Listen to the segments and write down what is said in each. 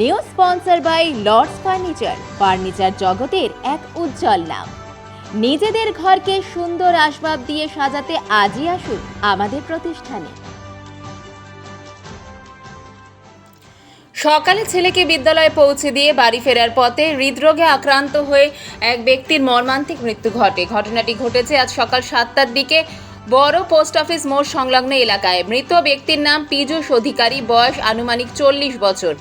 New sponsor by Lords furniture. Furniture জগতের এক উজ্জ্বল নাম। নিজেদের ঘরকে সুন্দর আসবাব দিয়ে সাজাতে আজই আসুন আমাদের প্রতিষ্ঠানে। সকালে ছেলেকে বিদ্যালয়ে পৌঁছে দিয়ে বাড়ি ফেরার পথে হৃদরোগে আক্রান্ত হয়ে এক ব্যক্তির মর্মান্তিক মৃত্যু ঘটে। ঘটনাটি ঘটেছে আজ সকাল সাতটার দিকে বড় পোস্ট অফিস মোড় সংলগ্ন এলাকায়। মৃত ব্যক্তির নাম পীযূষ অধিকারী, বয়স আনুমানিক চল্লিশ বছর।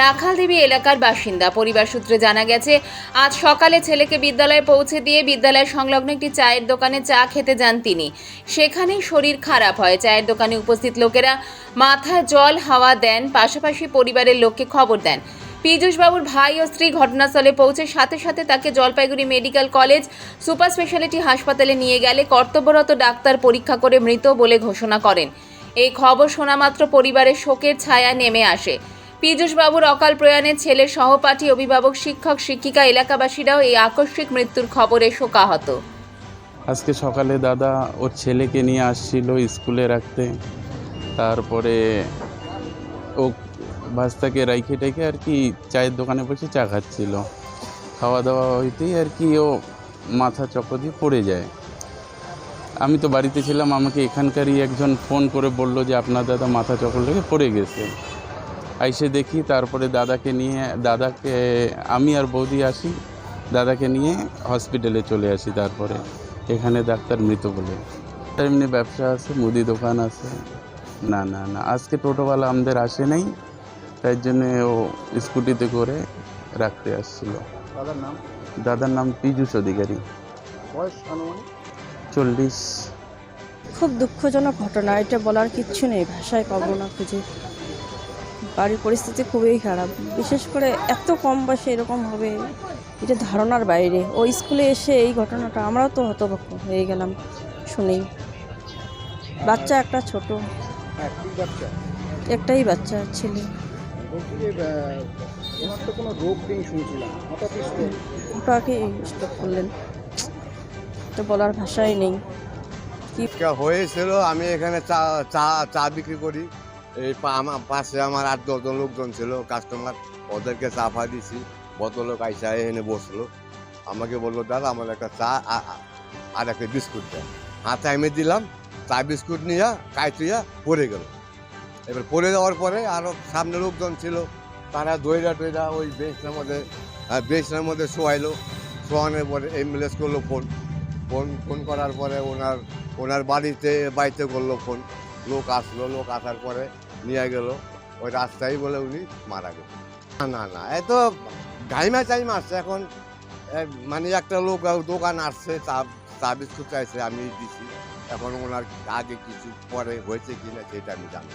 রাখাল দেবী এলাকার বাসিন্দা। পরিবার সূত্রে জানা গেছে, আজ সকালে ছেলেকে বিদ্যালয়ে পৌঁছে দিয়ে বিদ্যালয় সংলগ্ন একটি চায়ের দোকানে চা খেতে যান তিনি। সেখানেই শরীর খারাপ হয়। চায়ের দোকানে উপস্থিত লোকেরা মাথায় জল, হাওয়া দেন, পাশাপাশি পরিবারের লোককে খবর দেন। পীযূষবাবুর ভাই ও স্ত্রী ঘটনাস্থলে পৌঁছে সাথে সাথে তাকে Jalpaiguri medical college super speciality হাসপাতালে নিয়ে গেলে কর্তব্যরত ডাক্তার পরীক্ষা করে মৃত বলে ঘোষণা করেন। এই খবর শোনামাত্র পরিবারের শোকের ছায়া নেমে আসে। পীযূষবাবুর অকাল প্রয়াণে ছেলে সহপাঠী, অভিভাবক, শিক্ষক, শিক্ষিকা, এলাকাবাসীরাও এই আকস্মিক মৃত্যুর খবরে শোকাহত। আজকে সকালে দাদা ওর ছেলেকে নিয়ে আসছিল স্কুলে রাখতে। তারপরে ও ভাস্তাকে রাইখে টেখে আর কি চায়ের দোকানে বসে চা খাচ্ছিল। খাওয়া দাওয়া হইতেই আর কি ও মাথা চক্কর দিয়ে পড়ে যায়। আমি তো বাড়িতে ছিলাম, আমাকে এখানকারই একজন ফোন করে বলল যে, আপনার দাদা মাথা চক্কর লেগে পড়ে গেছে। আইসে দেখি তারপরে দাদাকে নিয়ে দাদাকে আমি আর বৌদি আসি দাদাকে নিয়ে হসপিটালে চলে আসি তারপরে এখানে ডাক্তার মৃত বলে। এমনি ব্যবসা আছে মুদি দোকান আছে। না না না আজকে টোটোওয়ালা আমাদের আসে নাই তাই জন্যে ও স্কুটিতে করে রাখতে আসছিল। দাদার নাম? দাদার নাম পীযূষ অধিকারী। বয়স আনুমানিক? চল্লিশ। খুব দুঃখজনক ঘটনা এটা বলার কিচ্ছু নেই ভাষায় পাবো না খুঁজে। বাড়ির পরিস্থিতি খুবই খারাপ। বিশেষ করে এত কম বয়সে এরকম হবে এটা ধারণার বাইরে। ও স্কুলে এসে এই ঘটনাটা আমরাও তো হতভক্ষ হয়ে গেলাম শুনেই। বাচ্চা একটা ছোট। হ্যাঁ একটাই বাচ্চা ছেলে। ওটাকে স্টপ করলেন। তো বলার ভাষাই নেই। কা হয়েছিল আমি এখানে চা চা চা বিক্রি করি। এই পাশে আমার আট দশজন লোকজন ছিল কাস্টমার ওদেরকে চা ফা দিছি। বোতলও কাইসা এনে বসল। আমাকে বলল, দাদা, আমার একটা চা আর একটা বিস্কুট দেয় হাতে আমি দিলাম, চা বিস্কুট নিয়ে কাইতুইয়া পড়ে গেল। এবার পড়ে যাওয়ার পরে আরও সামনে লোকজন ছিল, তারা দইরা টইরা ওই বেঞ্চটার মধ্যে বেঞ্চটার মধ্যে শোয়াইলো। শোয়ানোর পরে অ্যাম্বুলেন্স করল ফোন। ফোন ফোন করার পরে ওনার ওনার বাড়িতে বাড়িতে করল ফোন। লোক আসলো, লোক আসার পরে নিয়ে গেল। ওই রাস্তায় বলে উনি মারা গেল না না না, এ তো গাইমা টাইম আসছে। এখন মানে একটা লোক দোকান আসছে, চা চা বিস্কুট চাইছে, আমি দিছি। এখন ওনার আগে কিছু পরে হয়েছে কিনা সেটা আমি জানি।